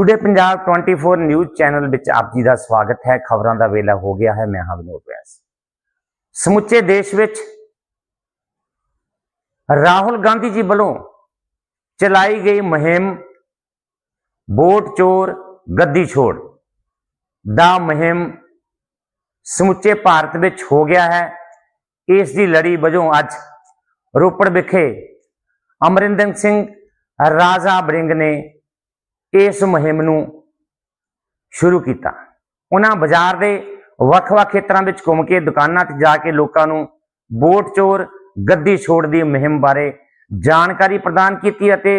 Today Punjab 24 news channel ਵਿੱਚ ਆਪ ਜੀ ਦਾ ਸਵਾਗਤ ਹੈ। ਖਬਰਾਂ ਦਾ ਵੇਲਾ ਹੋ ਗਿਆ ਹੈ। ਮੈਂ ਹਾਂ ਵਿਨੋਦ ਵੈਸ ਸਮੁੱਚੇ ਦੇਸ਼ ਵਿੱਚ ਰਾਹੁਲ ਗਾਂਧੀ ਜੀ ਵੱਲੋਂ ਚਲਾਈ ਗਈ ਮੁਹਿੰਮ ਵੋਟ ਚੋਰ ਗੱਦੀ ਛੋੜ ਦਾ ਮੁਹਿੰਮ ਸਮੁੱਚੇ ਭਾਰਤ ਵਿੱਚ ਹੋ ਗਿਆ ਹੈ। ਇਸ ਦੀ ਲੜੀ ਵਜੋਂ ਅੱਜ ਰੋਪੜ ਵਿਖੇ ਅਮਰਿੰਦਰ ਸਿੰਘ ਰਾਜਾ ਬੜਿੰਗ ਨੇ ਇਸ ਮੁਹਿੰਮ ਨੂੰ ਸ਼ੁਰੂ ਕੀਤਾ। ਉਹਨਾਂ ਬਾਜ਼ਾਰ ਦੇ ਵੱਖ-ਵੱਖ ਖੇਤਰਾਂ ਵਿੱਚ ਘੁੰਮ ਕੇ, ਦੁਕਾਨਾਂ ਤੇ ਜਾ ਕੇ ਲੋਕਾਂ ਨੂੰ ਵੋਟ ਚੋਰ, ਗੱਦੀ ਛੋੜ ਦੀ ਮੁਹਿੰਮ ਬਾਰੇ ਜਾਣਕਾਰੀ ਪ੍ਰਦਾਨ ਕੀਤੀ ਅਤੇ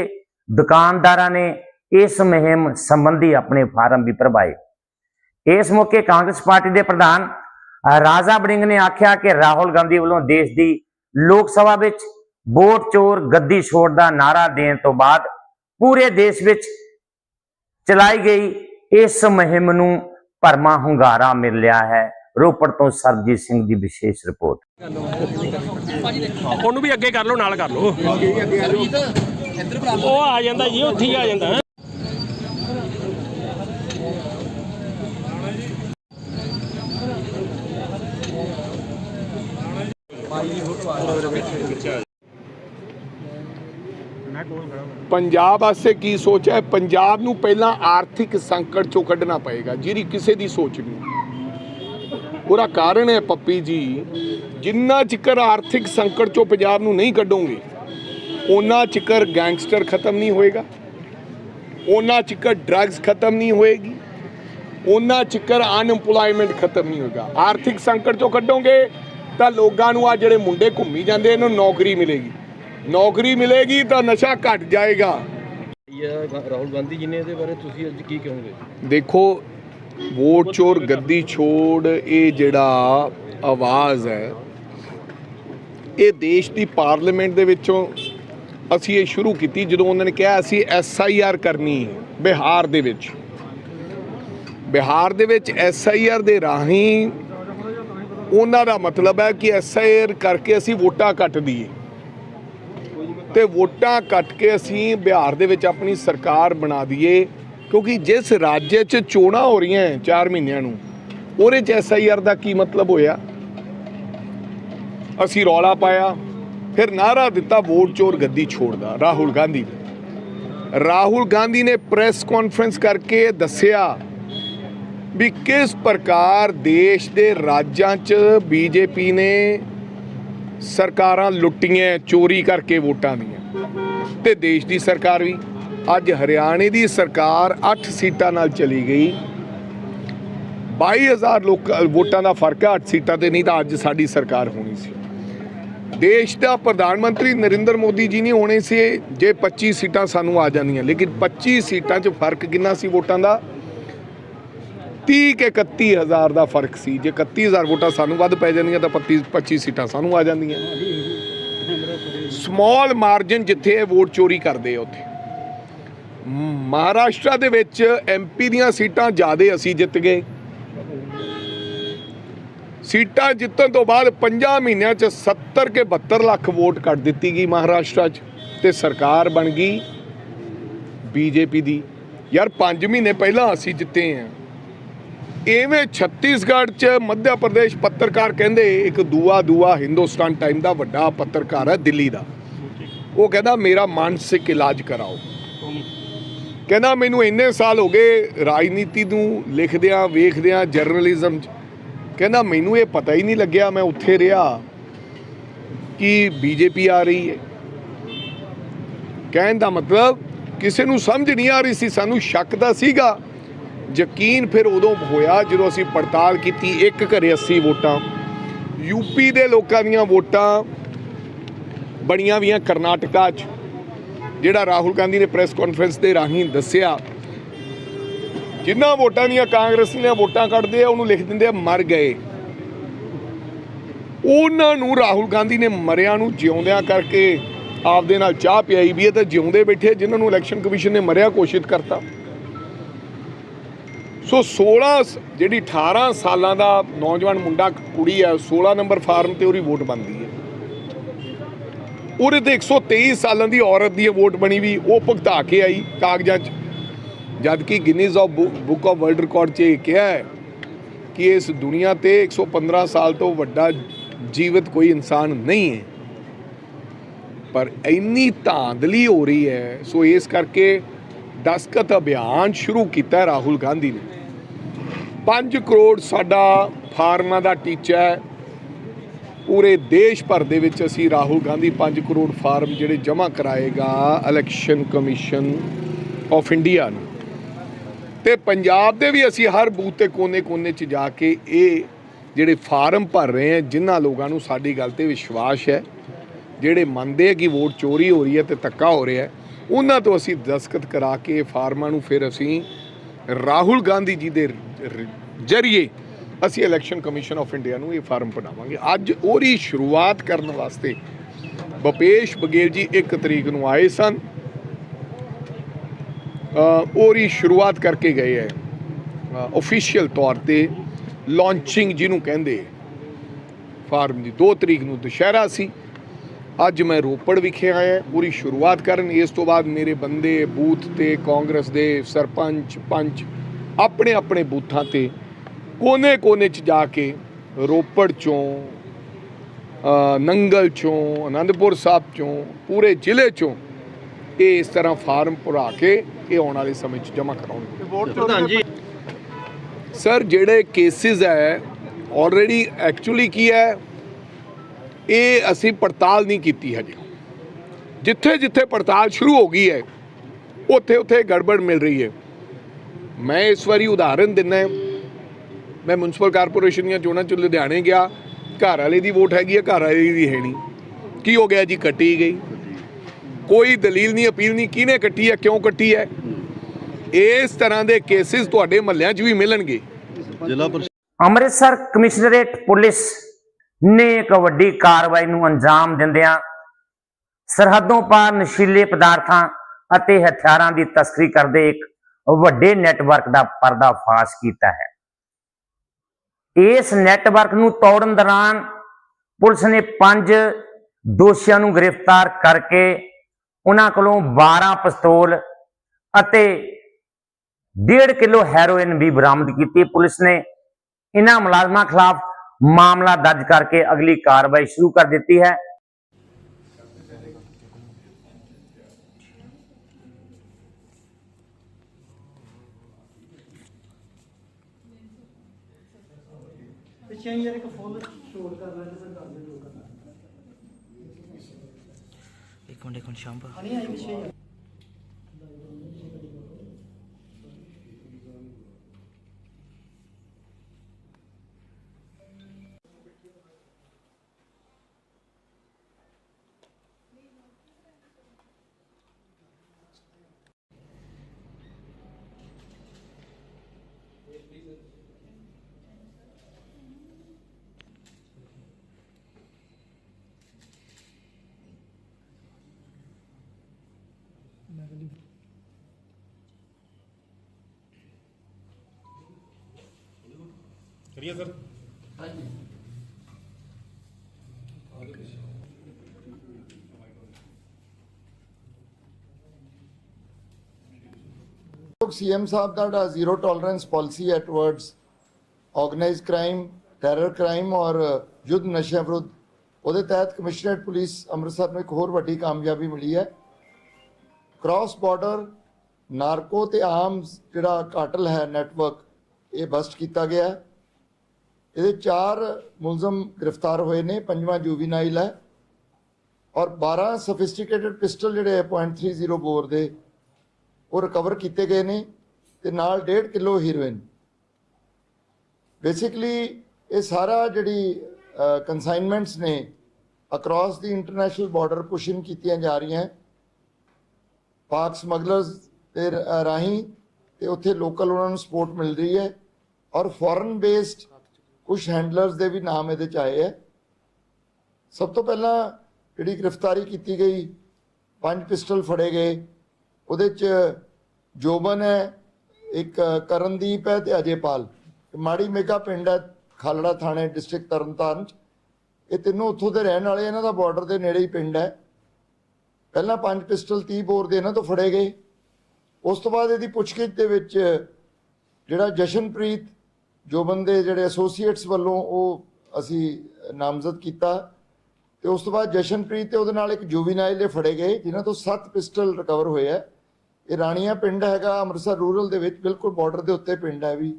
ਦੁਕਾਨਦਾਰਾਂ ਨੇ ਇਸ ਮੁਹਿੰਮ ਸੰਬੰਧੀ ਆਪਣੇ ਫਾਰਮ ਵੀ ਭਰਵਾਏ। ਇਸ ਮੌਕੇ ਕਾਂਗਰਸ ਪਾਰਟੀ ਦੇ ਪ੍ਰਧਾਨ ਰਾਜਾ ਬੜਿੰਗ ਨੇ ਆਖਿਆ ਕਿ ਰਾਹੁਲ ਗਾਂਧੀ ਵੱਲੋਂ ਦੇਸ਼ ਦੀ ਲੋਕ ਸਭਾ ਵਿੱਚ ਵੋਟ ਚੋਰ, ਗੱਦੀ ਛੋੜ ਦਾ ਨਾਰਾ ਦੇਣ ਤੋਂ ਬਾਅਦ ਪੂਰੇ ਦੇਸ਼ ਵਿੱਚ ਚਲਾਈ ਗਈ। ਇਸ ਮੁਹਿੰਮ ਨੂੰ ਭਰਮਾ ਹੁੰਗਾਰਾ ਮਿਲਿਆ ਹੈ। ਰੋਪੜ ਤੋਂ ਸਰਜੀਤ ਸਿੰਘ ਦੀ ਵਿਸ਼ੇਸ਼ ਰਿਪੋਰਟ। ਉਹਨੂੰ ਵੀ ਅੱਗੇ ਕਰ ਲਓ, ਨਾਲ ਕਰ ਲਓ। ਉਹ ਆ ਜਾਂਦਾ ਜੀ, ਉੱਥੇ ਹੀ ਆ ਜਾਂਦਾ। ਪੰਜਾਬ ਵਾਸਤੇ ਕੀ ਸੋਚ ਹੈ? ਪੰਜਾਬ ਨੂੰ ਪਹਿਲਾਂ ਆਰਥਿਕ ਸੰਕਟ ਚੋਂ ਕੱਢਣਾ ਪਏਗਾ, ਜਿਹੜੀ ਕਿਸੇ ਦੀ ਸੋਚ ਨਹੀਂ। ਉਹਦਾ ਕਾਰਨ ਹੈ ਪੱਪੀ ਜੀ, ਜਿੰਨਾ ਚਿਕਰ ਆਰਥਿਕ ਸੰਕਟ ਚੋਂ ਪੰਜਾਬ ਨੂੰ ਨਹੀਂ ਕੱਢੋਗੇ ਉਹਨਾਂ ਚਿਕਰ ਗੈਂਗਸਟਰ ਖਤਮ ਨਹੀਂ ਹੋਏਗਾ ਉਹਨਾਂ ਚਿਕਰ ਡਰੱਗਸ ਖਤਮ ਨਹੀਂ ਹੋਏਗੀ ਉਹਨਾਂ ਚਿਕਰ ਅਨਐਮਪਲੋਇਮੈਂਟ ਖਤਮ ਨਹੀਂ ਹੋਏਗਾ। ਆਰਥਿਕ ਸੰਕਟ ਚੋਂ ਕੱਢੋਗੇ ਤਾਂ ਲੋਕਾਂ ਨੂੰ ਆ ਜਿਹੜੇ ਮੁੰਡੇ ਘੁੰਮੀ ਜਾਂਦੇ ਇਹਨਾਂ ਨੂੰ ਨੌਕਰੀ ਮਿਲੇਗੀ। ਨੌਕਰੀ ਮਿਲੇਗੀ ਤਾਂ ਨਸ਼ਾ ਘਟ ਜਾਏਗਾ। ਰਾਹੁਲ ਗਾਂਧੀ ਜੀ ਨੇ ਇਹਦੇ ਬਾਰੇ ਤੁਸੀਂ ਅੱਜ ਕੀ ਕਹੋਗੇ? ਦੇਖੋ ਵੋਟ ਚੋਰ ਗੱਦੀ ਛੋੜ ਇਹ ਜਿਹੜਾ ਆਵਾਜ਼ ਹੈ ਇਹ ਦੇਸ਼ ਦੀ ਪਾਰਲੀਮੈਂਟ ਦੇ ਵਿੱਚੋਂ ਅਸੀਂ ਇਹ ਸ਼ੁਰੂ ਕੀਤੀ ਜਦੋਂ ਉਹਨਾਂ ਨੇ ਕਿਹਾ ਅਸੀਂ ਐਸ ਆਈ ਆਰ ਕਰਨੀ ਹੈ ਬਿਹਾਰ ਦੇ ਵਿੱਚ। ਬਿਹਾਰ ਦੇ ਵਿੱਚ ਐਸ ਆਈ ਆਰ ਦੇ ਰਾਹੀਂ ਉਹਨਾਂ ਦਾ ਮਤਲਬ ਹੈ ਕਿ ਐਸ ਆਈ ਆਰ ਕਰਕੇ ਅਸੀਂ ਵੋਟਾਂ ਕੱਟ ਦਈਏ। ਤੇ ਵੋਟਾਂ ਕੱਟ ਕੇ ਅਸੀਂ ਬਿਹਾਰ ਦੇ ਵਿੱਚ ਆਪਣੀ ਸਰਕਾਰ ਬਣਾ ਦਈਏ, ਕਿਉਂਕਿ ਜਿਸ ਰਾਜ 'ਚ ਚੋਣਾਂ ਹੋ ਰਹੀਆਂ 4 ਮਹੀਨਿਆਂ ਨੂੰ, ਉਹਦੇ 'ਚ ਐਸਆਈਆਰ ਦਾ ਕੀ ਮਤਲਬ ਹੋਇਆ? ਅਸੀਂ ਰੌਲਾ ਪਾਇਆ, ਫਿਰ ਨਾਰਾ ਦਿੱਤਾ ਵੋਟ ਚੋਰ ਗੱਦੀ ਛੋੜਦਾ ਰਾਹੁਲ ਗਾਂਧੀ ਨੇ ਰਾਹੁਲ ਗਾਂਧੀ ਨੇ ਪ੍ਰੈਸ ਕਾਨਫਰੰਸ ਕਰਕੇ ਦੱਸਿਆ ਵੀ ਕਿਸ ਪ੍ਰਕਾਰ ਦੇਸ਼ ਦੇ ਰਾਜਾਂ 'ਚ ਬੀਜੇਪੀ ਨੇ ਸਰਕਾਰਾਂ ਲੁੱਟੀਆਂ, ਚੋਰੀ ਕਰਕੇ ਵੋਟਾਂ ਦੀਆਂ। ਤੇ ਦੇਸ਼ ਦੀ ਸਰਕਾਰ ਵੀ। ਅੱਜ ਹਰਿਆਣੇ ਦੀ ਸਰਕਾਰ 8 ਸੀਟਾਂ ਨਾਲ ਚਲੀ ਗਈ। 22000 ਲੋਕ ਵੋਟਾਂ ਦਾ ਫ਼ਰਕ ਹੈ 8 ਸੀਟਾਂ ਤੇ, ਨਹੀਂ ਤਾਂ ਅੱਜ ਸਾਡੀ ਸਰਕਾਰ ਹੋਣੀ ਸੀ। ਦੇਸ਼ ਦਾ ਪ੍ਰਧਾਨ ਮੰਤਰੀ ਨਰਿੰਦਰ ਮੋਦੀ ਜੀ ਨਹੀਂ ਹੋਣੇ ਸੀ। ਜੇ 25 ਸੀਟਾਂ ਸਾਨੂੰ ਆ ਜਾਂਦੀਆਂ। ਲੇਕਿਨ 25 ਸੀਟਾਂ 'ਚ ਫ਼ਰਕ ਕਿੰਨਾ ਸੀ ਵੋਟਾਂ ਦਾ? 30 ਕੇ 31000 ਦਾ ਫ਼ਰਕ ਸੀ। ਜੇ 31000 ਵੋਟਾਂ ਸਾਨੂੰ ਵੱਧ ਪੈ ਜਾਂਦੀਆਂ ਤਾਂ 25 25 ਸੀਟਾਂ ਸਾਨੂੰ ਆ ਜਾਂਦੀਆਂ। ਸਮਾਲ ਮਾਰਜਨ ਜਿੱਥੇ ਇਹ ਵੋਟ ਚੋਰੀ ਕਰਦੇ ਆ ਉੱਥੇ। ਮਹਾਰਾਸ਼ਟਰ ਦੇ ਵਿੱਚ ਐਮਪੀ ਦੀਆਂ ਸੀਟਾਂ ਜ਼ਿਆਦੇ ਅਸੀਂ ਜਿੱਤ ਗਏ। ਸੀਟਾਂ ਜਿੱਤਣ ਤੋਂ ਬਾਅਦ 5 ਮਹੀਨਿਆਂ 'ਚ 70 ਕੇ 72 ਲੱਖ ਵੋਟ ਕੱਟ ਦਿੱਤੀ ਗਈ ਮਹਾਰਾਸ਼ਟਰ 'ਚ ਤੇ ਸਰਕਾਰ ਬਣ ਗਈ ਬੀਜੇਪੀ ਦੀ। ਯਾਰ 5 ਮਹੀਨੇ ਪਹਿਲਾਂ ਅਸੀਂ ਜਿੱਤੇ ਆ। ਇਵੇਂ ਛੱਤੀਸਗੜ੍ਹ 'ਚ ਮੱਧ ਪ੍ਰਦੇਸ਼ ਪੱਤਰਕਾਰ ਕਹਿੰਦੇ ਇੱਕ ਦੂਆ ਦੂਆ ਹਿੰਦੁਸਤਾਨ ਟਾਈਮ ਦਾ ਵੱਡਾ ਪੱਤਰਕਾਰ ਹੈ ਦਿੱਲੀ ਦਾ। ਉਹ ਕਹਿੰਦਾ, ਮੇਰਾ ਮਾਨਸਿਕ ਇਲਾਜ ਕਰਾਓ। ਕਹਿੰਦਾ, ਮੈਨੂੰ ਇੰਨੇ ਸਾਲ ਹੋ ਗਏ ਰਾਜਨੀਤੀ ਨੂੰ ਲਿਖਦਿਆਂ, ਵੇਖਦਿਆਂ ਜਰਨਲਿਜ਼ਮ 'ਚ। ਕਹਿੰਦਾ, ਮੈਨੂੰ ਇਹ ਪਤਾ ਹੀ ਨਹੀਂ ਲੱਗਿਆ, ਮੈਂ ਉੱਥੇ ਰਿਹਾ ਕਿ ਬੀਜੇਪੀ ਆ ਰਹੀ ਹੈ। ਕਹਿਣ ਦਾ ਮਤਲਬ, ਕਿਸੇ ਨੂੰ ਸਮਝ ਨਹੀਂ ਆ ਰਹੀ ਸੀ, ਸਾਨੂੰ ਸ਼ੱਕ ਤਾਂ ਸੀਗਾ ਯਕੀਨ ਫਿਰ ਉਦੋਂ ਹੋਇਆ ਜਦੋਂ ਅਸੀਂ ਪੜਤਾਲ ਕੀਤੀ ਇੱਕ ਘਰੇ 80 ਵੋਟਾਂ। ਯੂਪੀ ਦੇ ਲੋਕਾਂ ਦੀਆਂ ਵੋਟਾਂ ਬੜੀਆਂ ਵੀਆਂ ਕਰਨਾਟਕਾ 'ਚ। ਜਿਹੜਾ ਰਾਹੁਲ ਗਾਂਧੀ ਨੇ ਪ੍ਰੈਸ ਕਾਨਫਰੰਸ ਦੇ ਰਾਹੀਂ ਦੱਸਿਆ, ਜਿੰਨਾ ਵੋਟਾਂ ਦੀਆਂ ਕਾਂਗਰਸ ਦੀਆਂ ਵੋਟਾਂ ਕੱਢਦੇ ਆ, ਉਹਨੂੰ ਲਿਖ ਦਿੰਦੇ ਆ, ਮਰ ਗਏ। ਉਹਨਾਂ ਨੂੰ ਰਾਹੁਲ ਗਾਂਧੀ ਨੇ ਮਰਿਆਂ ਨੂੰ ਜਿਉਂਦਿਆਂ ਕਰਕੇ ਆਪਦੇ ਨਾਲ ਚਾਹ ਪਿਆਈ ਵੀ ਹੈ ਤੇ ਜਿਉਂਦੇ ਬੈਠੇ ਜਿਨ੍ਹਾਂ ਨੂੰ ਇਲੈਕਸ਼ਨ ਕਮਿਸ਼ਨ ਨੇ ਮਰਿਆ ਘੋਸ਼ਿਤ ਕਰਤਾ। ਸੋ 16 ਸ- ਜਿਹੜੀ 18 ਸਾਲਾਂ ਦਾ ਨੌਜਵਾਨ ਮੁੰਡਾ, ਕੁੜੀ ਹੈ 16 ਨੰਬਰ ਫਾਰਮ ਤੇ ਉਹਦੀ ਵੋਟ ਬਣਦੀ ਹੈ। ਉਹਦੇ ਤੇ 123 ਸਾਲਾਂ ਦੀ ਔਰਤ ਦੀ ਇਹ ਵੋਟ ਬਣੀ ਵੀ, ਉਹ ਭੁਗਤਾ ਕੇ ਆਈ ਕਾਗਜ਼ਾਂ 'ਚ। ਜਦ ਕਿ Guinness of book of world record 'ਚ ਇਹ ਕਿਹਾ ਹੈ ਕਿ ਇਸ ਦੁਨੀਆ ਤੇ 115 ਸਾਲ ਤੋਂ ਵੱਡਾ ਜੀਵਤ ਕੋਈ ਇਨਸਾਨ ਨਹੀਂ ਹੈ। ਪਰ ਇੰਨੀ ਧਾਂਦਲੀ ਹੋ ਰਹੀ ਹੈ, ਸੋ ਇਸ ਕਰਕੇ ਦਸਕਤ ਅਭਿਆਨ ਸ਼ੁਰੂ ਕੀਤਾ ਰਾਹੁਲ ਗਾਂਧੀ ਨੇ। 5 ਕਰੋੜ ਸਾਡਾ ਫਾਰਮਾਂ ਦਾ ਟੀਚਾ ਹੈ। ਪੂਰੇ ਦੇਸ਼ ਭਰ ਦੇ ਵਿੱਚ ਅਸੀਂ ਰਾਹੁਲ ਗਾਂਧੀ 5 ਕਰੋੜ ਫਾਰਮ ਜਿਹੜੇ ਜਮ੍ਹਾਂ ਕਰਾਏਗਾ ਇਲੈਕਸ਼ਨ ਕਮਿਸ਼ਨ ਆਫ ਇੰਡੀਆ ਨੂੰ। ਤੇ ਪੰਜਾਬ ਦੇ ਵੀ ਅਸੀਂ ਹਰ ਬੂਥ ਤੇ ਕੋਨੇ-ਕੋਨੇ 'ਚ ਜਾ ਕੇ ਇਹ ਜਿਹੜੇ ਫਾਰਮ ਭਰ ਰਹੇ ਹਾਂ, ਜਿਨ੍ਹਾਂ ਲੋਕਾਂ ਨੂੰ ਸਾਡੀ ਗੱਲ ਤੇ ਵਿਸ਼ਵਾਸ ਹੈ। ਜਿਹੜੇ ਮੰਨਦੇ ਆ ਕਿ ਵੋਟ ਚੋਰੀ ਹੋ ਰਹੀ ਹੈ ਤੇ ਧੱਕਾ ਹੋ ਰਿਹਾ ਉਹਨਾਂ ਤੋਂ ਅਸੀਂ ਦਸਖਤ ਕਰਾ ਕੇ ਇਹ ਫਾਰਮਾਂ ਨੂੰ ਫਿਰ ਅਸੀਂ ਰਾਹੁਲ ਗਾਂਧੀ ਜੀ ਦੇ ਜਰੀਏ ਅਸੀਂ ਇਲੈਕਸ਼ਨ ਕਮਿਸ਼ਨ ਆਫ ਇੰਡੀਆ ਨੂੰ ਇਹ ਫਾਰਮ ਬਣਾਵਾਂਗੇ। ਅੱਜ ਉਹਦੀ ਸ਼ੁਰੂਆਤ ਕਰਨ ਵਾਸਤੇ ਭੁਪੇਸ਼ ਬਗੇਲ ਜੀ 1 ਤਰੀਕ ਨੂੰ ਆਏ ਸਨ। ਉਹਦੀ ਸ਼ੁਰੂਆਤ ਕਰਕੇ ਗਏ ਹੈ। ਅਫੀਸ਼ੀਅਲ ਤੌਰ ਤੇ ਲਾਂਚਿੰਗ ਜਿਹਨੂੰ ਕਹਿੰਦੇ, ਫਾਰਮ ਦੀ 2 ਤਰੀਕ ਨੂੰ ਦੁਸ਼ਹਿਰਾ ਸੀ। ਅੱਜ ਮੈਂ ਰੋਪੜ ਵਿਖੇ ਆਇਆ ਪੂਰੀ ਸ਼ੁਰੂਆਤ ਕਰਨ। ਇਸ ਤੋਂ ਬਾਅਦ ਮੇਰੇ ਬੰਦੇ ਬੂਥ ਤੇ ਕਾਂਗਰਸ ਦੇ ਸਰਪੰਚ ਪੰਚ ਆਪਣੇ ਆਪਣੇ ਬੂਥਾਂ ਤੇ ਕੋਨੇ-ਕੋਨੇ 'ਚ ਜਾ ਕੇ ਰੋਪੜ ਚੋਂ ਨੰਗਲ ਚੋਂ ਆਨੰਦਪੁਰ ਸਾਹਿਬ ਚੋਂ ਪੂਰੇ ਜ਼ਿਲ੍ਹੇ ਚੋਂ ਇਹ ਇਸ ਤਰ੍ਹਾਂ ਫਾਰਮ ਭਰਾ ਕੇ ਇਹ ਆਉਣ ਵਾਲੇ ਸਮੇਂ 'ਚ ਜਮ੍ਹਾਂ ਕਰਾਉਣਗੇ ਪ੍ਰਧਾਨ ਜੀ। ਸਰ ਜਿਹੜੇ ਕੇਸਿਸ ਹੈ ਆਲਰੇਡੀ ਐਕਚੁਅਲੀ ਕੀ ਹੈ? ਇਹ ਅਸੀਂ ਪੜਤਾਲ ਨਹੀਂ ਕੀਤੀ ਹਜੇ। ਜਿੱਥੇ ਜਿੱਥੇ ਪੜਤਾਲ ਸ਼ੁਰੂ ਹੋ ਗਈ ਹੈ ਉੱਥੇ ਉੱਥੇ ਗੜਬੜ ਮਿਲ ਰਹੀ ਹੈ। ਮੈਂ ਇਸ ਵਾਰੀ ਉਦਾਹਰਨ ਦਿੰਨਾ ਮੈਂ ਮਿਊਨਿਸਪਲ ਕਾਰਪੋਰੇਸ਼ਨ ਦੀਆਂ ਚੋਣਾਂ ਚ ਲੁਧਿਆਣੇ ਗਿਆ। ਘਰ ਵਾਲੇ ਦੀ ਵੋਟ ਹੈਗੀ ਹੈ ਘਰ ਵਾਲੇ ਦੀ ਹੈ ਨਹੀਂ। ਕੀ ਹੋ ਗਿਆ ਜੀ? ਕੱਟੀ ਗਈ। ਕੋਈ ਦਲੀਲ ਨਹੀਂ ਅਪੀਲ ਨਹੀਂ। ਕਿਹਨੇ ਕੱਟੀ ਹੈ? ਕਿਉਂ ਕੱਟੀ ਹੈ? ਇਸ ਤਰ੍ਹਾਂ ਦੇ ਕੇਸਿਸ ਤੁਹਾਡੇ ਮਹੱਲਿਆਂ 'ਚ ਵੀ ਮਿਲਣਗੇ। ਜ਼ਿਲ੍ਹਾ ਅੰਮ੍ਰਿਤਸਰ ਕਮਿਸ਼ਨਰੇਟ ਪੁਲਿਸ ਨੇ ਇੱਕ ਵੱਡੀ ਕਾਰਵਾਈ ਨੂੰ ਅੰਜਾਮ ਦਿੰਦਿਆਂ ਸਰਹੱਦੋਂ ਪਾਰ ਨਸ਼ੀਲੇ ਪਦਾਰਥਾਂ ਅਤੇ ਹਥਿਆਰਾਂ ਦੀ ਤਸਕਰੀ ਕਰਦੇ ਇੱਕ ਵੱਡੇ ਨੈਟਵਰਕ ਦਾ ਪਰਦਾਫਾਸ਼ ਕੀਤਾ ਹੈ। ਇਸ ਨੈਟਵਰਕ ਨੂੰ ਤੋੜਨ ਦੌਰਾਨ ਪੁਲਿਸ ਨੇ ਪੰਜ ਦੋਸ਼ੀਆਂ ਨੂੰ ਗ੍ਰਿਫਤਾਰ ਕਰਕੇ ਉਹਨਾਂ ਕੋਲੋਂ 12 ਪਿਸਤੌਲ ਅਤੇ 1.5 ਕਿਲੋ ਹੈਰੋਇਨ ਵੀ ਬਰਾਮਦ ਕੀਤੀ। ਪੁਲਿਸ ਨੇ ਇਹਨਾਂ ਮੁਲਾਜ਼ਮਾਂ ਖਿਲਾਫ ਮਾਮਲਾ ਦਰਜ ਕਰਕੇ ਅਗਲੀ ਕਾਰਵਾਈ ਸ਼ੁਰੂ ਕਰ ਦਿੱਤੀ ਹੈ ਪਿੱਛੇ ਯਾਰ ਇੱਕ ਫੁੱਲ ਸ਼ੋਟ ਕਰ ਲੈਂਦੇ ਸਰ ਕਰ ਦੇ ਜੋ ਕਰਨਾ ਸੀਐਮ ਸਾਹਿਬ ਦਾ ਜਿਹੜਾ ਜ਼ੀਰੋ ਟੋਲਰੈਂਸ ਪਾਲਿਸੀ ਹੈ towards organised crime terror crime ਔਰ ਯੁੱਧ ਨਸ਼ਿਆਂ ਵਿਰੁੱਧ ਉਹਦੇ ਤਹਿਤ ਕਮਿਸ਼ਨਰੇਟ ਪੁਲਿਸ ਅੰਮ੍ਰਿਤਸਰ ਨੂੰ ਇੱਕ ਹੋਰ ਵੱਡੀ ਕਾਮਯਾਬੀ ਮਿਲੀ ਹੈ ਕ੍ਰਾਸ ਬਾਰਡਰ ਨਾਰਕੋ ਤੇ ਆਰਮਸ ਜਿਹੜਾ ਕਾਟਲ ਹੈ ਨੈਟਵਰਕ ਇਹ ਬਸਟ ਕੀਤਾ ਗਿਆ ਹੈ। ਇਹਦੇ ਚਾਰ ਮੁਲਜ਼ਮ ਗ੍ਰਿਫਤਾਰ ਹੋਏ ਨੇ, ਪੰਜਵਾਂ ਜੂਵੀਨਾਈਲ ਹੈ ਔਰ 12 ਸਫਿਸਟੀਕੇਟਡ ਪਿਸਟਲ ਜਿਹੜੇ ਹੈ .30 ਬੋਰ ਦੇ, ਉਹ ਰਿਕਵਰ ਕੀਤੇ ਗਏ ਨੇ ਤੇ ਨਾਲ 1.5 ਕਿਲੋ ਹੀਰੋਇਨ ਬੇਸਿਕਲੀ ਇਹ ਸਾਰਾ ਜਿਹੜੀ ਕਨਸਾਈਨਮੈਂਟਸ ਨੇ across the international border pushing ਕੀਤੀਆਂ ਜਾ ਰਹੀਆਂ। ਪਾਕ ਸਮਗਲਰਸ ਦੇ ਰਾਹੀਂ ਤੇ ਉੱਥੇ ਲੋਕਲ ਉਹਨਾਂ ਨੂੰ ਸਪੋਰਟ ਮਿਲ ਰਹੀ ਹੈ ਔਰ ਫੋਰਨ ਬੇਸਡ ਕੁਝ ਹੈਂਡਲਰਸ ਦੇ ਵੀ ਨਾਮ ਇਹਦੇ ਚ ਆਏ ਹੈ। ਸਭ ਤੋਂ ਪਹਿਲਾਂ ਜਿਹੜੀ ਗ੍ਰਿਫਤਾਰੀ ਕੀਤੀ ਗਈ, ਪੰਜ ਪਿਸਟਲ ਫੜੇ ਗਏ, ਉਹਦੇ ਚ ਜੋਬਨ ਹੈ, ਇੱਕ ਕਰਨਦੀਪ ਹੈ ਤੇ ਅਜੇਪਾਲ। ਇਹ ਮਾੜੀ ਮੇਗਾ ਪਿੰਡ ਹੈ, ਖਾਲੜਾ ਥਾਣੇ, ਡਿਸਟ੍ਰਿਕਟ ਤਰਨਤਾਰਨ ਚ। ਇਹ ਤਿੰਨੋਂ ਉੱਥੋਂ ਦੇ ਰਹਿਣ ਵਾਲੇ, ਇਹਨਾਂ ਦਾ ਬਾਰਡਰ ਦੇ ਨੇੜੇ ਹੀ ਪਿੰਡ ਹੈ। ਪਹਿਲਾਂ ਪੰਜ ਪਿਸਟਲ 30 ਬੋਰ ਦੇ ਇਹਨਾਂ ਤੋਂ ਫੜੇ ਗਏ। ਉਸ ਤੋਂ ਬਾਅਦ ਇਹਦੀ ਪੁੱਛਗਿੱਛ ਦੇ ਵਿੱਚ ਜਿਹੜਾ ਜਸ਼ਨਪ੍ਰੀਤ ਜੋ ਬੰਦੇ ਜਿਹੜੇ ਐਸੋਸੀਏਟਸ ਵੱਲੋਂ ਉਹ ਅਸੀਂ ਨਾਮਜ਼ਦ ਕੀਤਾ ਤੇ ਉਸ ਤੋਂ ਬਾਅਦ ਜਸ਼ਨਪ੍ਰੀਤ ਤੇ ਉਹਦੇ ਨਾਲ ਇੱਕ ਜੁਵੀਨਾਈਲ ਦੇ ਫੜੇ ਗਏ, ਜਿਨ੍ਹਾਂ ਤੋਂ 7 ਪਿਸਟਲ ਰਿਕਵਰ ਹੋਏ ਆ। ਇਹ ਰਾਣੀਆਂ ਪਿੰਡ ਹੈਗਾ, ਅੰਮ੍ਰਿਤਸਰ ਰੂਰਲ ਦੇ ਵਿੱਚ, ਬਿਲਕੁਲ ਬਾਰਡਰ ਦੇ ਉੱਤੇ ਪਿੰਡ ਹੈ ਵੀ।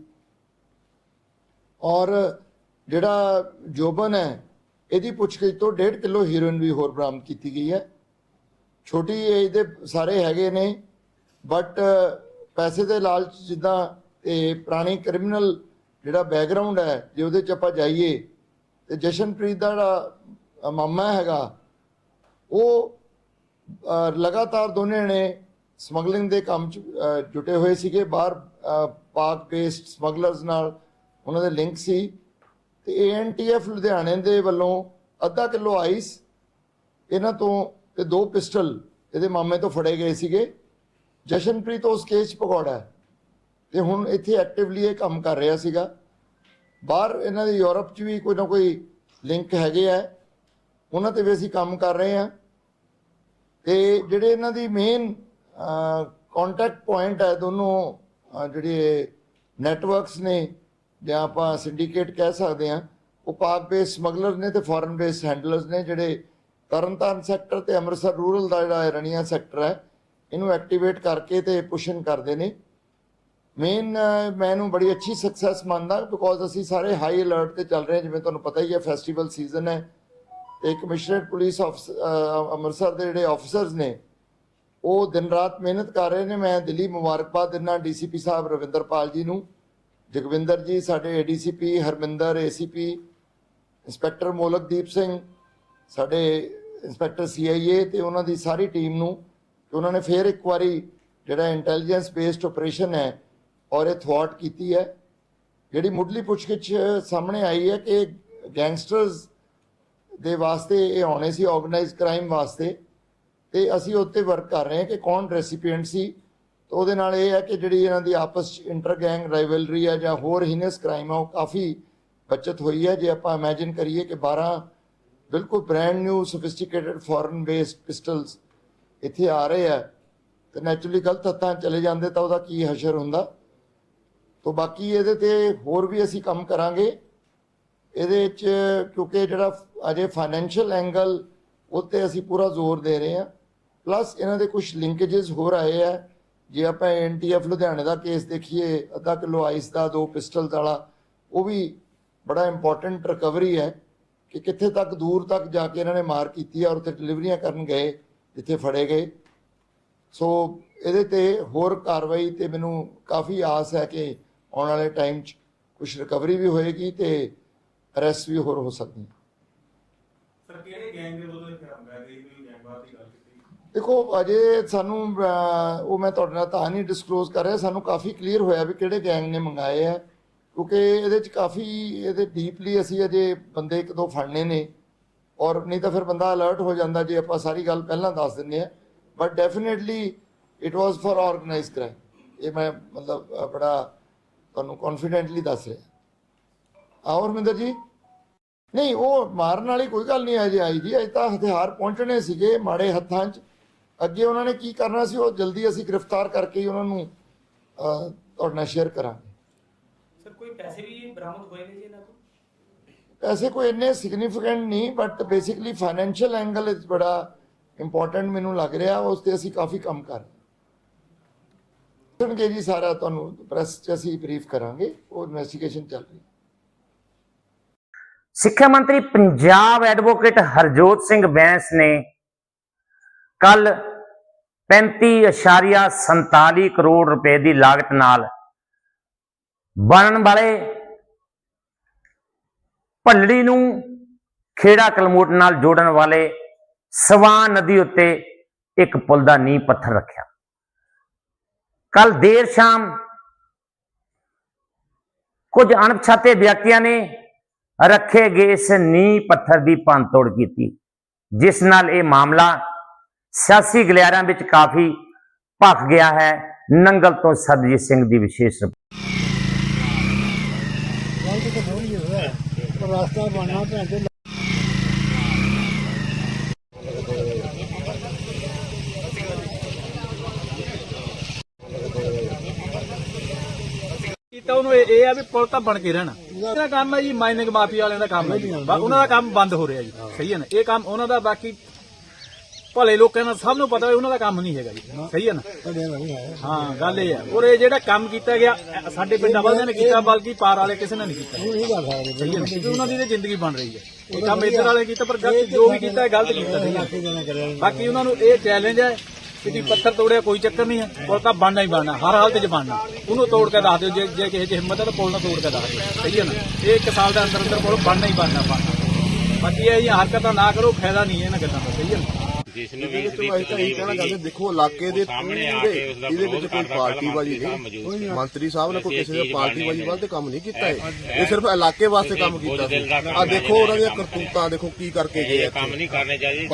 ਔਰ ਜਿਹੜਾ ਜੋਬਨ ਹੈ, ਇਹਦੀ ਪੁੱਛਗਿੱਛ ਤੋਂ 1.5 ਕਿਲੋ ਹੀਰੋਇਨ ਵੀ ਹੋਰ ਬਰਾਮਦ ਕੀਤੀ ਗਈ ਹੈ। ਛੋਟੀ ਏਜ ਦੇ ਸਾਰੇ ਹੈਗੇ ਨੇ ਬਟ ਪੈਸੇ ਦੇ ਲਾਲਚ ਜਿੱਦਾਂ ਇਹ ਪੁਰਾਣੀ ਕ੍ਰਿਮੀਨਲ ਜਿਹੜਾ ਬੈਕਗ੍ਰਾਉਂਡ ਹੈ, ਜੇ ਉਹਦੇ ਚ ਆਪਾਂ ਜਾਈਏ, ਤੇ ਜਸ਼ਨਪ੍ਰੀਤ ਦਾ ਜਿਹੜਾ ਮਾਮਾ ਹੈਗਾ, ਉਹ ਲਗਾਤਾਰ ਦੋਨੇ ਨੇ ਸਮਗਲਿੰਗ ਦੇ ਕੰਮ ਚ ਜੁਟੇ ਹੋਏ ਸੀਗੇ, ਬਾਹਰ ਪਾਕ ਬੇਸਡ ਸਮਗਲਰਸ ਨਾਲ ਉਹਨਾਂ ਦੇ ਲਿੰਕ ਸੀ, ਤੇ ਏਐਨਟੀਐਫ ਲੁਧਿਆਣੇ ਦੇ ਵੱਲੋਂ ਅੱਧਾ ਕਿਲੋ ਆਈਸ ਇਹਨਾਂ ਤੋਂ ਤੇ ਦੋ ਪਿਸਟਲ ਇਹਦੇ ਮਾਮੇ ਤੋਂ ਫੜੇ ਗਏ ਸੀਗੇ। ਜਸ਼ਨਪ੍ਰੀਤ ਉਸ ਕੇਸ 'ਚ ਭਗੌੜਾ ਹੈ। ਤੇ ਹੁਣ ਇੱਥੇ ਐਕਟਿਵਲੀ ਇਹ ਕੰਮ ਕਰ ਰਿਹਾ ਸੀਗਾ। ਬਾਹਰ ਇਹਨਾਂ ਦੇ ਯੂਰਪ 'ਚ ਵੀ ਕੋਈ ਨਾ ਕੋਈ ਲਿੰਕ ਹੈਗੇ ਆ। ਉਹਨਾਂ ਤੇ ਵੀ ਅਸੀਂ ਕੰਮ ਕਰ ਰਹੇ ਹਾਂ। ਤੇ ਜਿਹੜੇ ਇਹਨਾਂ ਦੀ ਮੇਨ ਕੰਟੈਕਟ ਪੁਆਇੰਟ ਹੈ ਦੋਨੋਂ ਅਹ, ਜਿਹੜੇ ਨੈਟਵਰਕਸ ਨੇ ਜਾਂ ਆਪਾਂ ਸਿੰਡੀਕੇਟ ਕਹਿ ਸਕਦੇ ਹਾਂ ਉਹ ਪਾਕ ਬੇਸ ਸਮਗਲਰ ਨੇ ਤੇ ਫੋਰਨ ਬੇਸ ਹੈਂਡਲਰਸ ਨੇ ਜਿਹੜੇ ਤਰਨਤਾਰਨ ਸੈਕਟਰ ਤੇ ਅੰਮ੍ਰਿਤਸਰ ਰੂਰਲ ਦਾ ਜਿਹੜਾ ਰਣੀਆਂ ਸੈਕਟਰ ਹੈ, ਇਹਨੂੰ ਐਕਟੀਵੇਟ ਕਰਕੇ ਤੇ ਪੁਸ਼ਨ ਕਰਦੇ ਨੇ। ਮੇਨ ਮੈਂ ਇਹਨੂੰ ਬੜੀ ਅੱਛੀ ਸਕਸੈਸ ਮੰਨਦਾ ਬਿਕੋਜ਼ ਅਸੀਂ ਸਾਰੇ ਹਾਈ ਅਲਰਟ ਤੇ ਚੱਲ ਰਹੇ ਹਾਂ, ਜਿਵੇਂ ਤੁਹਾਨੂੰ ਪਤਾ ਹੀ ਹੈ ਫੈਸਟੀਵਲ ਸੀਜ਼ਨ ਹੈ ਤੇ ਕਮਿਸ਼ਨਰੇਟ ਪੁਲਿਸ ਆਫਿਸ ਅੰਮ੍ਰਿਤਸਰ ਦੇ ਜਿਹੜੇ ਆਫੀਸਰਸ ਨੇ, ਉਹ ਦਿਨ ਰਾਤ ਮਿਹਨਤ ਕਰ ਰਹੇ ਨੇ। ਮੈਂ ਦਿੱਲੀ ਮੁਬਾਰਕਬਾਦ ਦਿੰਦਾ ਡੀਸੀਪੀ ਸਾਹਿਬ ਰਵਿੰਦਰਪਾਲ ਜੀ ਨੂੰ। ਜਗਵਿੰਦਰ ਜੀ, ਸਾਡੇ ADCP Harminder ACP inspector Molakdeep Singh, ਸਾਡੇ ਇੰਸਪੈਕਟਰ ਸੀਆਈਏ ਤੇ ਉਹਨਾਂ ਦੀ ਸਾਰੀ ਟੀਮ ਨੂੰ ਉਹਨਾਂ ਨੇ ਫੇਰ ਇੱਕ ਵਾਰੀ ਜਿਹੜਾ ਇੰਟੈਲੀਜੈਂਸ ਬੇਸਡ ਆਪਰੇਸ਼ਨ ਹੈ ਔਰ ਇਹ ਥਵਾਟ ਕੀਤੀ ਹੈ, ਜਿਹੜੀ ਮੁੱਢਲੀ ਪੁੱਛਗਿੱਛ ਸਾਹਮਣੇ ਆਈ ਹੈ ਕਿ ਗੈਂਗਸਟਰਸ ਦੇ ਵਾਸਤੇ ਇਹ ਆਉਣੇ ਸੀ, ਆਰਗੇਨਾਈਜ਼ਡ ਕ੍ਰਾਈਮ ਵਾਸਤੇ, ਤੇ ਅਸੀਂ ਉੱਤੇ ਵਰਕ ਕਰ ਰਹੇ ਹਾਂ ਕਿ ਕੌਣ ਰੈਸੀਪੀਐਂਟ ਸੀ, ਤੇ ਉਹਦੇ ਨਾਲ ਇਹ ਹੈ ਕਿ ਜਿਹੜੀ ਇਹਨਾਂ ਦੀ ਆਪਸ ਇੰਟਰ ਗੈਂਗ ਰਾਈਵਲਰੀ ਹੈ ਜਾਂ ਹੋਰ ਹੀਨਸ ਕ੍ਰਾਈਮ ਆ, ਉਹ ਕਾਫੀ ਬਚਤ ਹੋਈ ਹੈ, ਜੇ ਆਪਾਂ ਇਮੇਜਿਨ ਕਰੀਏ ਕਿ 12 ਬਿਲਕੁਲ brand new sophisticated foreign based pistols ਇੱਥੇ ਆ ਰਹੇ ਆ। ਤੇ ਨੈਚੁਰਲੀ ਗਲਤ ਹੱਥਾਂ ਚਲੇ ਜਾਂਦੇ ਤਾਂ ਉਹਦਾ ਕੀ ਹਸ਼ਰ ਹੁੰਦਾ। ਤੋਂ ਬਾਕੀ ਇਹਦੇ ਤੇ ਹੋਰ ਵੀ ਅਸੀਂ ਕੰਮ ਕਰਾਂਗੇ। ਇਹਦੇ 'ਚ ਕਿਉਂਕਿ ਜਿਹੜਾ ਅਜੇ ਫਾਈਨੈਂਸ਼ੀਅਲ ਐਂਗਲ ਉੱਤੇ ਅਸੀਂ ਪੂਰਾ ਜ਼ੋਰ ਦੇ ਰਹੇ ਹਾਂ। ਪਲੱਸ ਇਹਨਾਂ ਦੇ ਕੁਝ ਲਿੰਕੇजेस ਹੋਰ ਆਏ ਆ। ਜੇ ਆਪਾਂ ਐਨਟੀਐਫ ਲੁਧਿਆਣੇ ਦਾ ਕੇਸ ਦੇਖੀਏ, ਅੱਧਾ ਕਿਲੋ ਆਈਸ ਦਾ ਦੋ ਪਿਸਟਲ ਵਾਲਾ, ਉਹ ਵੀ ਬੜਾ ਇੰਪੋਰਟੈਂਟ ਰਿਕਵਰੀ ਹੈ। ਕਿ ਕਿੱਥੇ ਤੱਕ ਦੂਰ ਤੱਕ ਜਾ ਕੇ ਇਹਨਾਂ ਨੇ ਮਾਰ ਕੀਤੀ ਔਰ ਉੱਥੇ ਡਿਲੀਵਰੀਆਂ ਕਰਨ ਗਏ ਜਿੱਥੇ ਫੜੇ ਗਏ। ਸੋ ਇਹਦੇ ਤੇ ਹੋਰ ਕਾਰਵਾਈ ਤੇ ਮੈਨੂੰ ਕਾਫੀ ਆਸ ਹੈ ਕਿ ਆਉਣ ਵਾਲੇ ਟਾਈਮ 'ਚ ਕੁਝ ਰਿਕਵਰੀ ਵੀ ਹੋਏਗੀ ਤੇ ਅਰੈਸਟ ਵੀ ਹੋਰ ਹੋ ਸਕਦੀ ਸਰ ਕਿਹੜੇ ਗੈਂਗ ਦੇ ਵੱਲੋਂ ਇਹ ਕਰਾਂਗਾ ਗਈ ਵੀ ਗੈਂਗਵਾਰ ਦੀ ਗੱਲ ਕੀਤੀ? ਦੇਖੋ ਅਜੇ ਸਾਨੂੰ ਉਹ ਮੈਂ ਤੁਹਾਡੇ ਨਾਲ ਤਾਂ ਨਹੀਂ ਡਿਸਕਲੋਜ਼ ਕਰ ਰਿਹਾ। ਸਾਨੂੰ ਕਾਫੀ ਕਲੀਅਰ ਹੋਇਆ ਵੀ ਕਿਹੜੇ ਗੈਂਗ ਨੇ ਮੰਗਾਏ ਆ। ਕਿਉਂਕਿ ਇਹਦੇ ਚ ਕਾਫੀ, ਇਹਦੇ ਡੀਪਲੀ ਅਸੀਂ ਅਜੇ ਬੰਦੇ ਇੱਕ ਦੋ ਫੜਨੇ ਨੇ ਔਰ ਨਹੀਂ ਤਾਂ ਫਿਰ ਬੰਦਾ ਅਲਰਟ ਹੋ ਜਾਂਦਾ ਜੇ ਆਪਾਂ ਸਾਰੀ ਗੱਲ ਪਹਿਲਾਂ ਦੱਸ ਦਿੰਨੇ ਆ but definitely it was for organise crime ਇਹ ਮੈਂ ਮਤਲਬ ਬੜਾ ਤੁਹਾਨੂੰ ਕੌਨਫੀਡੈਂਟਲੀ ਦੱਸ ਰਿਹਾ। ਆਓ ਹਰਮਿੰਦਰ ਜੀ। ਨਹੀਂ, ਉਹ ਮਾਰਨ ਵਾਲੀ ਕੋਈ ਗੱਲ ਨਹੀਂ ਅਜੇ ਆਈ ਜੀ। ਅਜੇ ਤਾਂ ਹਥਿਆਰ ਪਹੁੰਚਣੇ ਸੀਗੇ ਮਾੜੇ ਹੱਥਾਂ 'ਚ। ਅੱਗੇ ਉਹਨਾਂ ਨੇ ਕੀ ਕਰਨਾ ਸੀ, ਉਹ ਜਲਦੀ ਅਸੀਂ ਗ੍ਰਿਫਤਾਰ ਕਰਕੇ ਹੀ ਉਹਨਾਂ ਨੂੰ ਤੁਹਾਡੇ ਨਾਲ ਸ਼ੇਅਰ ਕਰਾਂਗੇ। ਕੋਈ ਪੈਸੇ ਵੀ ਬਰਾਮਦ ਹੋਏ ਨੇ ਜੀ ਇਹਨਾਂ ਕੋਲ ਪੈਸੇ ਕੋਈ ਇੰਨੇ ਸਿਗਨੀਫੀਕੈਂਟ ਨਹੀਂ ਬਟ ਬੇਸਿਕਲੀ ਫਾਈਨੈਂਸ਼ੀਅਲ ਐਂਗਲ ਇਸ ਬੜਾ ਇੰਪੋਰਟੈਂਟ ਮੈਨੂੰ ਲੱਗ ਰਿਹਾ ਉਸ ਤੇ ਅਸੀਂ ਕਾਫੀ ਕੰਮ ਕਰ ਸੁਣਗੇ ਜੀ ਸਾਰਾ ਤੁਹਾਨੂੰ ਪ੍ਰੈਸ 'ਚ ਅਸੀਂ ਬਰੀਫ ਕਰਾਂਗੇ ਉਹ ਇਨਵੈਸਟੀਗੇਸ਼ਨ ਚੱਲ ਰਹੀ ਹੈ। ਸਿੱਖਿਆ ਮੰਤਰੀ ਪੰਜਾਬ ਐਡਵੋਕੇਟ ਹਰਜੋਤ ਸਿੰਘ ਬੈਂਸ ਨੇ ਕੱਲ 35.47 ਕਰੋੜ ਰੁਪਏ ਦੀ ਲਾਗਤ ਨਾਲ ਬਣਨ ਵਾਲੇ ਭੱਲੜੀ ਨੂੰ ਖੇੜਾ ਕਲਮੋਟ ਨਾਲ ਜੋੜਨ ਵਾਲੇ ਸਵਾਨ ਨਦੀ ਉੱਤੇ ਇੱਕ ਪੁਲ ਦਾ ਨੀਂਹ ਪੱਥਰ ਰੱਖਿਆ। ਕੱਲ ਦੇਰ ਸ਼ਾਮ ਕੁਝ ਅਣਪਛਾਤੇ ਵਿਅਕਤੀਆਂ ਨੇ ਰੱਖੇ ਗਏ ਇਸ ਨੀਂਹ ਪੱਥਰ ਦੀ ਭੰਨਤੋੜ ਕੀਤੀ, ਜਿਸ ਨਾਲ ਇਹ ਮਾਮਲਾ ਸਿਆਸੀ ਗਲਿਆਰਾਂ ਵਿੱਚ ਕਾਫੀ ਭਖ ਗਿਆ ਹੈ। ਨੰਗਲ ਤੋਂ ਸਰਬਜੀਤ ਸਿੰਘ ਦੀ ਵਿਸ਼ੇਸ਼ ਰਿਪੋਰਟ। पहुंच तो ਇਹ ਆ ਵੀ ਪੁਲ ਤਾਂ ਬਣ ਕੇ ਰਹਿਣਾ। ਇਹਦਾ ਕੰਮ ਹੈ ਜੀ ਮਾਈਨਿੰਗ ਮਾਫੀਆ ਵਾਲਿਆਂ ਦਾ ਕੰਮ ਹੈ ਉਹਨਾਂ ਦਾ ਕੰਮ ਬੰਦ ਹੋ ਰਿਹਾ ਜੀ। ਸਹੀ ਹੈ ਨਾ? ਇਹ ਕੰਮ ਉਹਨਾਂ ਦਾ, ਬਾਕੀ ਭਲੇ ਲੋਕਾਂ ਦਾ ਸਭ ਨੂੰ ਪਤਾ ਹੈ ਉਹਨਾਂ ਦਾ ਕੰਮ ਨਹੀਂ ਹੈਗਾ ਜੀ। ਸਹੀ ਹੈ ਨਾ? ਹਾਂ। ਗੱਲ ਇਹ ਹੈ। ਔਰ ਇਹ ਜਿਹੜਾ ਕੰਮ ਕੀਤਾ ਗਿਆ ਸਾਡੇ ਪਿੰਡਾਂ ਵਾਲਿਆਂ ਨੇ ਕੀਤਾ ਬਲਕਿ ਪਾਰ ਵਾਲੇ ਕਿਸੇ ਨੇ ਨਹੀਂ ਕੀਤਾ। ਸਹੀ ਹੈ ਨਾ? ਕਿਉਂਕਿ ਉਹਨਾਂ ਦੀ ਤਾਂ ਜ਼ਿੰਦਗੀ ਬਣ ਰਹੀ ਹੈ। ਇਹ ਕੰਮ ਇੱਧਰ ਵਾਲੇ ਕੀਤਾ ਪਰ ਗਲਤ ਜੋ ਵੀ ਕੀਤਾ ਹੈ ਗਲਤ ਕੀਤਾ ਸਹੀ ਹੈ ਬਾਕੀ ਉਹਨਾਂ ਨੂੰ ਇਹ ਚੈਲੰਜ ਹੈ ਕਿ ਜੀ ਪੱਥਰ ਤੋੜਿਆ ਕੋਈ ਚੱਕਰ ਨਹੀਂ ਹੈ। ਪੁਲ ਤਾਂ ਬਣਨਾ ਹੀ ਬਣਨਾ ਹਰ ਹਾਲਤ 'ਚ ਬਣਨਾ। ਉਹਨੂੰ ਤੋੜ ਕੇ ਦੱਸ ਦਿਓ ਜੇ ਜੇ ਕਿਸੇ 'ਚ ਹਿੰਮਤ ਹੈ ਤਾਂ ਪੁਲ ਨਾ ਤੋੜ ਕੇ ਦੱਸ ਦਿਓ। ਸਹੀ ਹੈ ਨਾ? ਇਹ ਇੱਕ ਸਾਲ ਦੇ ਅੰਦਰ ਅੰਦਰ ਪੁਲ ਬਣਨਾ ਹੀ ਬਣਨਾ ਬਣਨਾ। ਬਾਕੀ ਇਹ ਜਿਹੀਆਂ ਹਰਕਤਾਂ ਨਾ ਕਰੋ ਫਾਇਦਾ ਨਹੀਂ ਹੈ ਇਹਨਾਂ ਗੱਲਾਂ ਦਾ ਸਹੀ ਹੈ ਨਾ? ਇਹਦੇ ਵਿੱਚ ਮੈਂ ਤਾਂ ਇਹੀ ਕਹਿਣਾ ਚਾਹੁੰਦਾ ਦੇਖੋ ਇਲਾਕੇ ਦੇ ਪੂਰੇ ਇਹਦੇ ਵਿੱਚ ਕੋਈ ਪਾਰਟੀਬਾਜ਼ੀ ਨਹੀਂ ਮੰਤਰੀ ਸਾਹਿਬ ਨੇ ਕੋਈ ਕਿਸੇ ਦੇ ਪਾਰਟੀਬਾਜ਼ੀ ਵੱਲ ਤੇ ਕੰਮ ਨਹੀਂ ਕੀਤਾ ਇਹ। ਇਹ ਸਿਰਫ ਇਲਾਕੇ ਵਾਸਤੇ ਕੰਮ ਕੀਤਾ ਸੀ। ਆ ਦੇਖੋ ਉਹਨਾਂ ਦੀਆਂ ਕਰਤੂਤਾਂ ਦੇਖੋ ਕੀ ਕਰਕੇ ਗਏ ਕੰਮ ਨਹੀਂ ਕਰਨੇ ਚਾਹੀਦੇ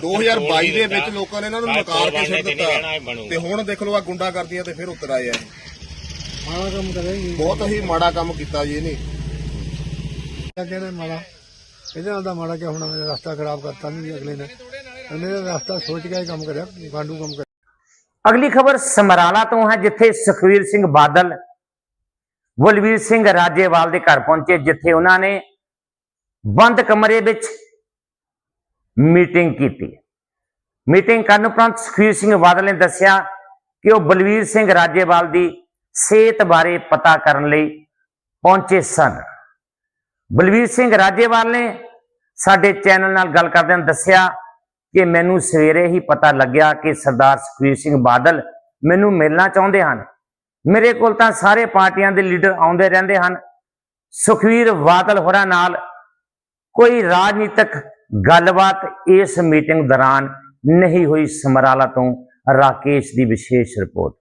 2022 ਦੇ ਵਿੱਚ ਲੋਕਾਂ ਨੇ ਇਹਨਾਂ ਨੂੰ ਨਕਾਰ ਕੇ ਛੱਡ ਦਿੱਤਾ। ਤੇ ਹੁਣ ਦੇਖ ਲਓ ਆ ਗੁੰਡਾ ਕਰਦੀਆਂ ਤੇ ਫਿਰ ਉੱਤਰ ਆਏ ਆ। ਮਾੜਾ ਕੰਮ ਕਰਿਆ ਬਹੁਤ ਹੀ ਮਾੜਾ ਕੰਮ ਕੀਤਾ ਜੀ ਇਹਨੇ। ਕਹਿੰਦੇ ਮਾੜਾ। ਇਹਦੇ ਨਾਲ ਦਾ ਮਾੜਾ ਕਿ ਹੁਣ ਰਸਤਾ ਖਰਾਬ ਕਰਤਾ ਨਹੀਂ ਅਗਲੇ ਨੇ। ਉਹਨੇ ਰਸਤਾ ਸੋਚ ਕੇ ਹੀ ਕੰਮ ਕਰਿਆ ਗਾਂਡੂ ਕੰਮ ਕਰਿਆ। ਅਗਲੀ ਖਬਰ ਸਮਰਾਲਾ ਤੋਂ ਹੈ, ਜਿੱਥੇ ਸੁਖਵੀਰ ਸਿੰਘ ਬਾਦਲ, ਬਲਵੀਰ ਸਿੰਘ ਰਾਜੇਵਾਲ ਦੇ ਘਰ ਪਹੁੰਚੇ, ਜਿੱਥੇ ਉਹਨਾਂ ਨੇ ਬੰਦ ਕਮਰੇ ਵਿੱਚ ਮੀਟਿੰਗ ਕੀਤੀ। ਮੀਟਿੰਗ ਕਰਨ ਉਪਰੰਤ ਸੁਖਵੀਰ ਸਿੰਘ ਬਾਦਲ ਨੇ ਦੱਸਿਆ ਕਿ ਉਹ ਬਲਵੀਰ ਸਿੰਘ ਰਾਜੇਵਾਲ ਦੀ ਸਿਹਤ ਬਾਰੇ ਪਤਾ ਕਰਨ ਲਈ ਪਹੁੰਚੇ ਸਨ। ਬਲਵੀਰ ਸਿੰਘ ਰਾਜੇਵਾਲ ਨੇ ਸਾਡੇ ਚੈਨਲ ਨਾਲ ਗੱਲ ਕਰਦਿਆਂ ਦੱਸਿਆ ਕਿ ਮੈਨੂੰ ਸਵੇਰੇ ਹੀ ਪਤਾ ਲੱਗਿਆ ਕਿ ਸਰਦਾਰ ਸੁਖਬੀਰ ਸਿੰਘ ਬਾਦਲ ਮੈਨੂੰ ਮਿਲਣਾ ਚਾਹੁੰਦੇ ਹਨ। ਮੇਰੇ ਕੋਲ ਤਾਂ ਸਾਰੇ ਪਾਰਟੀਆਂ ਦੇ ਲੀਡਰ ਆਉਂਦੇ ਰਹਿੰਦੇ ਹਨ। ਸੁਖਬੀਰ ਬਾਦਲ ਹੋਰਾਂ ਨਾਲ ਕੋਈ ਰਾਜਨੀਤਿਕ ਗੱਲਬਾਤ ਇਸ ਮੀਟਿੰਗ ਦੌਰਾਨ ਨਹੀਂ ਹੋਈ। ਸਮਰਾਲਾ ਤੋਂ ਰਾਕੇਸ਼ ਦੀ ਵਿਸ਼ੇਸ਼ ਰਿਪੋਰਟ।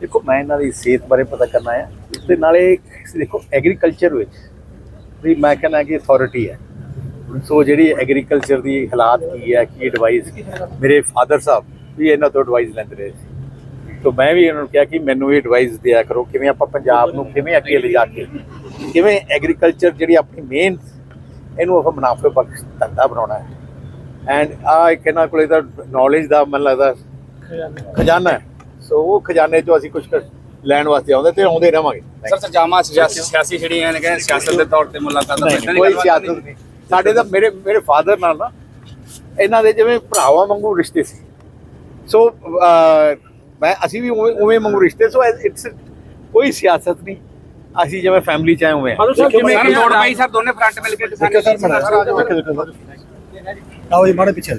ਦੇਖੋ, ਮੈਂ ਇਹਨਾਂ ਦੀ ਸਿਹਤ ਬਾਰੇ ਪਤਾ ਕਰਨਾ ਹੈ। ਤੇ ਨਾਲੇ ਦੇਖੋ ਐਗਰੀਕਲਚਰ ਵਿੱਚ ਵੀ ਮੈਂ ਕਹਿੰਦਾ ਕਿ ਅਥਾਰਟੀ ਹੈ। ਸੋ ਜਿਹੜੀ ਐਗਰੀਕਲਚਰ ਦੀ ਹਾਲਾਤ ਕੀ ਹੈ, ਕੀ ਐਡਵਾਈਸ ਮੇਰੇ ਫਾਦਰ ਸਾਹਿਬ ਵੀ ਇਹਨਾਂ ਤੋਂ ਐਡਵਾਈਸ ਲੈਂਦੇ ਰਹੇ ਸੀ। ਸੋ ਮੈਂ ਵੀ ਇਹਨਾਂ ਨੂੰ ਕਿਹਾ ਕਿ ਮੈਨੂੰ ਇਹ ਐਡਵਾਈਸ ਦਿਆ ਕਰੋ, ਕਿਵੇਂ ਆਪਾਂ ਪੰਜਾਬ ਨੂੰ ਕਿਵੇਂ ਅੱਗੇ ਲਿਜਾ ਕੇ, ਕਿਵੇਂ ਐਗਰੀਕਲਚਰ ਜਿਹੜੀ ਆਪਣੀ ਮੇਨ ਇਹਨੂੰ ਆਪਾਂ ਮੁਨਾਫੇ ਬਖਸ਼ ਧੰਦਾ ਬਣਾਉਣਾ ਹੈ। ਐਂਡ ਆ ਇੱਕ ਇਹਨਾਂ ਕੋਲ ਇਹਦਾ ਨੌਲੇਜ ਦਾ ਮੈਨੂੰ ਲੱਗਦਾ ਖਜ਼ਾਨਾ। ਹੈ। ਸੋ ਉਹ ਖਜ਼ਾਨੇ ਚੋਂ ਅਸੀਂ ਕੁਝ ਲੈਣ ਵਾਸਤੇ ਆਉਂਦੇ ਤੇ ਆਉਂਦੇ ਰਵਾਂਗੇ। ਸਰ ਸਰਜਾਮਾ ਸਿਆਸੀ ਸਿਆਸੀ ਜਿਹੜੀਆਂ ਨੇ ਕਹਿੰਦੇ ਸਿਆਸਤ ਦੇ ਤੌਰ ਤੇ ਮੁਲਾਕਾਤ ਨਹੀਂ, ਕੋਈ ਸਿਆਸਤ ਨਹੀਂ। ਸਾਡੇ ਤਾਂ ਮੇਰੇ ਮੇਰੇ ਫਾਦਰ ਨਾਲ ਨਾ ਇਹਨਾਂ ਦੇ ਜਿਵੇਂ ਭਰਾਵਾਂ ਵਾਂਗੂ ਰਿਸ਼ਤੇ ਸੀ। ਸੋ ਮੈਂ ਅਸੀਂ ਵੀ ਉਵੇਂ ਉਵੇਂ ਵਾਂਗੂ ਰਿਸ਼ਤੇ ਸੋ ਇਟਸ ਕੋਈ ਸਿਆਸਤ ਨਹੀਂ। ਅਸੀਂ ਜਿਵੇਂ ਫੈਮਿਲੀ ਚ ਆਏ ਹੋਏ ਹਾਂ। ਸਰ ਲੋੜ ਪਈ ਸਰ ਦੋਨੇ ਫਰੰਟ ਮਿਲ ਕੇ ਕਿਸਾਨੀ ਆਓ ਜੀ ਮਾੜੇ ਪਿੱਛੇ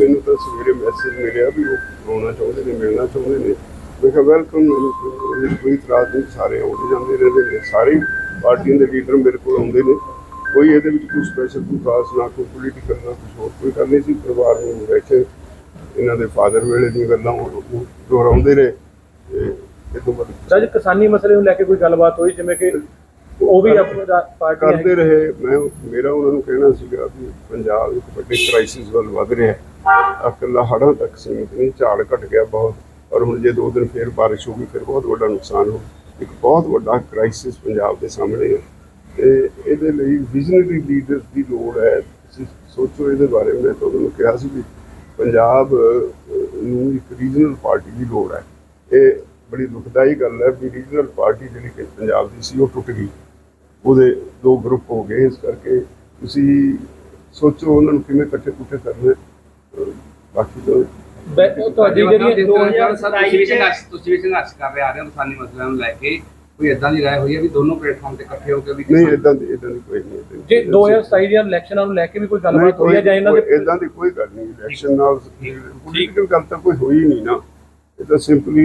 ਮੈਨੂੰ ਤਾਂ ਸਵੇਰੇ ਮੈਸੇਜ ਮਿਲਿਆ ਵੀ ਉਹ ਆਉਣਾ ਚਾਹੁੰਦੇ ਨੇ, ਮਿਲਣਾ ਚਾਹੁੰਦੇ ਨੇ। ਮੈਂ ਕਿਹਾ ਵੈਲਕਮ ਕੋਈ ਇਤਰਾਜ਼ ਨਹੀਂ, ਸਾਰੇ ਆਉਂਦੇ ਜਾਂਦੇ ਰਹਿੰਦੇ ਨੇ। ਸਾਰੇ ਪਾਰਟੀਆਂ ਦੇ ਲੀਡਰ ਮੇਰੇ ਕੋਲ ਆਉਂਦੇ ਨੇ। ਕੋਈ ਇਹਦੇ ਵਿੱਚ ਕੋਈ ਸਪੈਸ਼ਲ ਕੋਈ ਖਾਸ ਨਾ, ਕੋਈ ਪੋਲੀਟੀਕਲ ਨਾ ਕੁਝ ਹੋਰ ਕੋਈ ਗੱਲ ਨਹੀਂ ਸੀ। ਪਰਿਵਾਰ ਨੂੰ ਬੈਠੇ, ਇਹਨਾਂ ਦੇ ਫਾਦਰ ਵੇਲੇ ਦੀਆਂ ਗੱਲਾਂ ਉਹ ਦੁਹਰਾਉਂਦੇ ਰਹੇ। ਇਹ ਤੋਂ ਬਾਅਦ ਸਰ, ਕਿਸਾਨੀ ਮਸਲੇ ਨੂੰ ਲੈ ਕੇ ਕੋਈ ਗੱਲਬਾਤ ਹੋਈ? ਜਿਵੇਂ ਕਿ ਉਹ ਵੀ ਆਪਣੀ ਪਾਰਟੀ ਕਰਦੇ ਰਹੇ। ਮੈਂ ਮੇਰਾ ਉਹਨਾਂ ਨੂੰ ਕਹਿਣਾ ਸੀਗਾ ਵੀ ਪੰਜਾਬ ਇੱਕ ਵੱਡੇ ਕ੍ਰਾਈਸਿਸ ਵੱਲ ਵਧ ਰਿਹਾ ਹੈ। ਇਕੱਲਾ ਹੜ੍ਹਾਂ ਤੱਕ ਸੀਮਿਤ ਨਹੀਂ ਝਾੜ ਘਟ ਗਿਆ ਬਹੁਤ। ਔਰ ਹੁਣ ਜੇ ਦੋ ਦਿਨ ਫੇਰ ਬਾਰਿਸ਼ ਹੋ ਗਈ ਫਿਰ ਬਹੁਤ ਵੱਡਾ ਨੁਕਸਾਨ ਹੋ ਇੱਕ ਬਹੁਤ ਵੱਡਾ ਕ੍ਰਾਈਸਿਸ ਪੰਜਾਬ ਦੇ ਸਾਹਮਣੇ ਹੈ। ਤੇ ਇਹਦੇ ਲਈ ਵਿਜ਼ਨਰੀ ਲੀਡਰਸ ਦੀ ਲੋੜ ਹੈ। ਤੁਸੀਂ ਸੋਚੋ ਇਹਦੇ ਬਾਰੇ। ਮੈਂ ਤੁਹਾਨੂੰ ਕਿਹਾ ਸੀ ਵੀ ਪੰਜਾਬ ਨੂੰ ਇੱਕ ਰੀਜਨਲ ਪਾਰਟੀ ਦੀ ਲੋੜ ਹੈ। ਇਹ ਬੜੀ ਦੁਖਦਾਈ ਗੱਲ ਹੈ ਵੀ ਰੀਜਨਲ ਪਾਰਟੀ ਜਿਹੜੀ ਕਿ ਪੰਜਾਬ ਦੀ ਸੀ ਉਹ ਟੁੱਟ ਗਈ। ਉਹਦੇ ਦੋ ਗਰੁੱਪ ਹੋ ਗਏ। ਇਸ ਕਰਕੇ ਤੁਸੀਂ ਸੋਚੋ ਉਹਨਾਂ ਨੂੰ ਕਿਵੇਂ ਇਕੱਠੇ ਕੁੱਠੇ ਕਰਨੇ। ਬਾਕੀ ਤਾਂ ਤੁਹਾਡੀ ਜਿਹੜੀ 2027 ਵਿੱਚ ਸੰਘਰਸ਼ ਤੁਸੀਂ ਵੀ ਸੰਘਰਸ਼ ਕਰ ਰਹੇ ਆ ਰਹੇ ਹੋ ਕਿਸਾਨੀ ਮਸਲਿਆਂ ਨੂੰ ਲੈ ਕੇ। ਕੋਈ ਇਦਾਂ ਦੀ ਰਾਏ ਹੋਈ ਹੈ ਵੀ ਦੋਨੋਂ ਪਲੇਟਫਾਰਮ ਤੇ ਇਕੱਠੇ ਹੋ ਕੇ ਵੀ ਨਹੀਂ ਇਦਾਂ ਦੀ ਇਦਾਂ ਦੀ ਕੋਈ ਨਹੀਂ ਜੇ ਕੋਈ 2027 ਦੀਆਂ ਇਲੈਕਸ਼ਨਾਂ ਨੂੰ ਲੈ ਕੇ ਵੀ ਕੋਈ ਗੱਲਬਾਤ ਹੋਈ ਹੈ ਜਾਂ ਇਹਨਾਂ ਦੇ ਇਦਾਂ ਦੀ ਕੋਈ ਗੱਲ ਨਹੀਂ। ਇਲੈਕਸ਼ਨ ਨਾਲ ਪੋਲੀਟੀਕਲ ਗੱਲ ਤਾਂ ਕੋਈ ਹੋਈ ਨਹੀਂ ਨਾ। ਇਹ ਤਾਂ ਸਿੰਪਲੀ